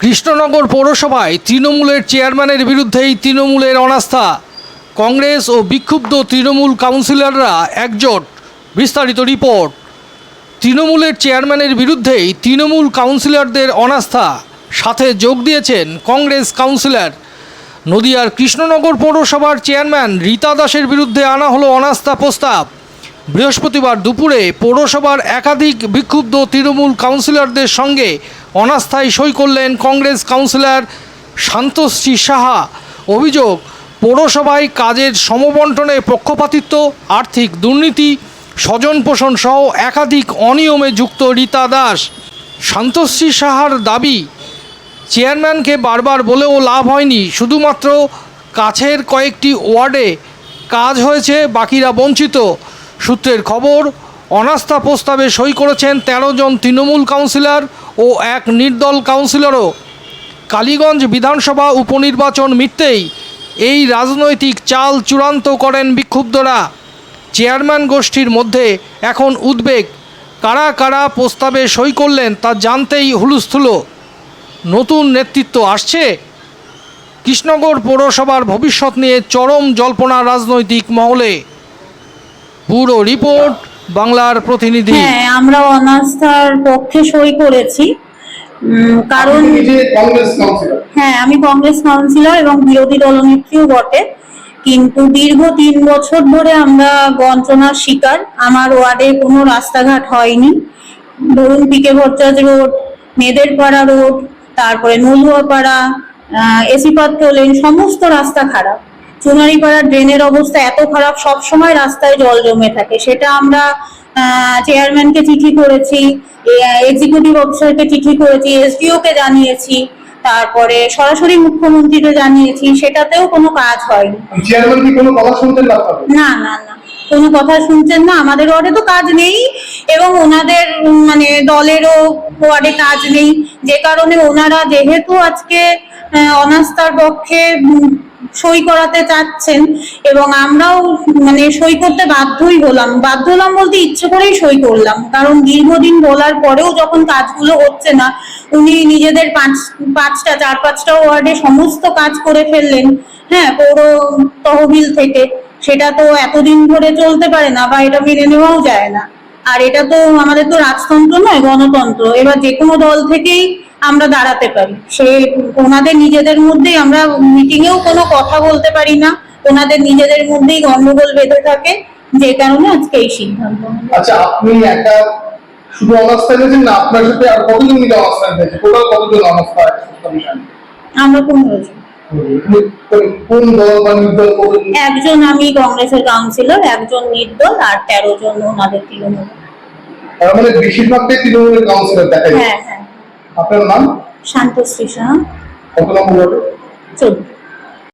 কৃষ্ণনগর পৌরসভায় তৃণমূলের চেয়ারম্যানের বিরুদ্ধেই তৃণমূলের অনাস্থা। কংগ্রেস ও বিক্ষুব্ধ তৃণমূল কাউন্সিলররা একজোট, বিস্তারিত রিপোর্ট। তৃণমূলের চেয়ারম্যানের বিরুদ্ধেই তৃণমূল কাউন্সিলরদের অনাস্থা। সাথে যোগ দিয়েছেন কংগ্রেস কাউন্সিলর। নদিয়ার কৃষ্ণনগর পৌরসভার চেয়ারম্যান রীতা দাসের বিরুদ্ধে আনা হলো অনাস্থা প্রস্তাব। বৃহস্পতিবার দুপুরে পৌরসভার একাধিক বিক্ষুব্ধ তৃণমূল কাউন্সিলরদের সঙ্গে অনাস্থায় সই করলেন কংগ্রেস কাউন্সিলর শান্তশ্রী সাহা। অভিযোগ, পৌরসভায় কাজের সমবন্টনে পক্ষপাতিত্ব, আর্থিক দুর্নীতি স্বজন পোষণ সহ একাধিক অনিয়মে যুক্ত রীতা দাস। শান্তশ্রী সাহার দাবি, চেয়ারম্যানকে বারবার বলেও লাভ হয়নি, শুধুমাত্র কাছের কয়েকটি ওয়ার্ডে কাজ হয়েছে, বাকিরা বঞ্চিত। সূত্রের খবর অনাস্থা প্রস্তাবে সই করেছেন তেরো জন তৃণমূল কাউন্সিলর ও এক নির্দল কাউন্সিলরও। কালীগঞ্জ বিধানসভা উপনির্বাচন মিটতেই এই রাজনৈতিক চাল চূড়ান্ত করেন বিক্ষুব্ধরা। চেয়ারম্যান গোষ্ঠীর মধ্যে এখন উদ্বেগ। কারা কারা প্রস্তাবে সই করলেন তা জানতেই হুলুস্থুলো। নতুন নেতৃত্ব আসছে? কৃষ্ণনগর পৌরসভার ভবিষ্যৎ নিয়ে চরম জল্পনা রাজনৈতিক মহলে। পুরো রিপোর্ট বাংলার প্রতিনিধি। হ্যাঁ আমরা অনাস্থার পক্ষে সই করেছি। কারণ হ্যাঁ আমি কংগ্রেস কাউন্সিলর এবং বিরোধী দলনেত্রীও বটে। কিন্তু দীর্ঘ তিন বছর ধরে আমরা বঞ্চনার শিকার। আমার ওয়ার্ডে কোনো রাস্তাঘাট হয়নি। ধরুন PK Bhattacharya road Mederpara road তারপরে নলুয়াপাড়া এসি পাত্র লেন সমস্ত রাস্তা খারাপ। চুনারিপাড়ার ড্রেনের অবস্থা এত খারাপ সব সময় রাস্তায় জল জমে থাকে। সেটা আমরা চেয়ারম্যানকে চিঠি করেছি এক্সিকিউটিভ অফিসারকে চিঠি করেছি এসডিও কে জানিয়েছি তারপরে সরাসরি মুখ্যমন্ত্রীকে জানিয়েছি সেটাতেও কোনো কাজ হয়নি? না না না। কোনো কথা শুনছেন না? আমাদের ওয়ার্ডে তো কাজ নেই এবং ওনাদের মানে দলেরও ওয়ার্ডে কাজ নেই। যে কারণে ওনারা যেহেতু আজকে অনাস্থার পক্ষে সই করাতে চাচ্ছেন এবং আমরাও মানে সই করতে বাধ্যই হলাম। বাধ্য হলাম বলতে ইচ্ছে করেই সই করলাম। কারণ দীর্ঘদিন বলার পরেও যখন কাজগুলো হচ্ছে না, উনি নিজেদের পাঁচ, পাঁচটা, চার পাঁচটা ওয়ার্ডে সমস্ত কাজ করে ফেললেন হ্যাঁ পৌর তহবিল থেকে। সেটা তো এতদিন ধরে চলতে পারে না বা এটা মেনে নেওয়াও যায় না। আর এটা তো আমাদের তো রাজতন্ত্র নয় গণতন্ত্র। এবার যে কোনো দল থেকেই আমরা দাঁড়াতে পারি। সে ওনাদের নিজেদের মধ্যেই আমরা মিটিং এও কোনো কথা বলতে পারি না। ওনাদের নিজেদের মধ্যেই গন্ডগোল বেঁধে থাকে যে কারণে আজকে এই সিদ্ধান্ত। আচ্ছা আপনি একা শুধু অনাস্থায় গেছেন না আপনার সাথে আর কতজন মিলে অনাস্থায় গেছে টোটাল কতজন অনাস্থায় আমরা পনেরো জন। একজন আমি কংগ্রেসের কাউন্সিলর একজন নির্দল আর তেরো জন ওনাদের তৃণমূল। তার মানে বেশিরভাগটাই তৃণমূলের কাউন্সিলর দেখা যায়। হ্যাঁ হ্যাঁ। আপনার নাম? শান্তশ্রী সাহা কত নম্বর? চোদ্দ।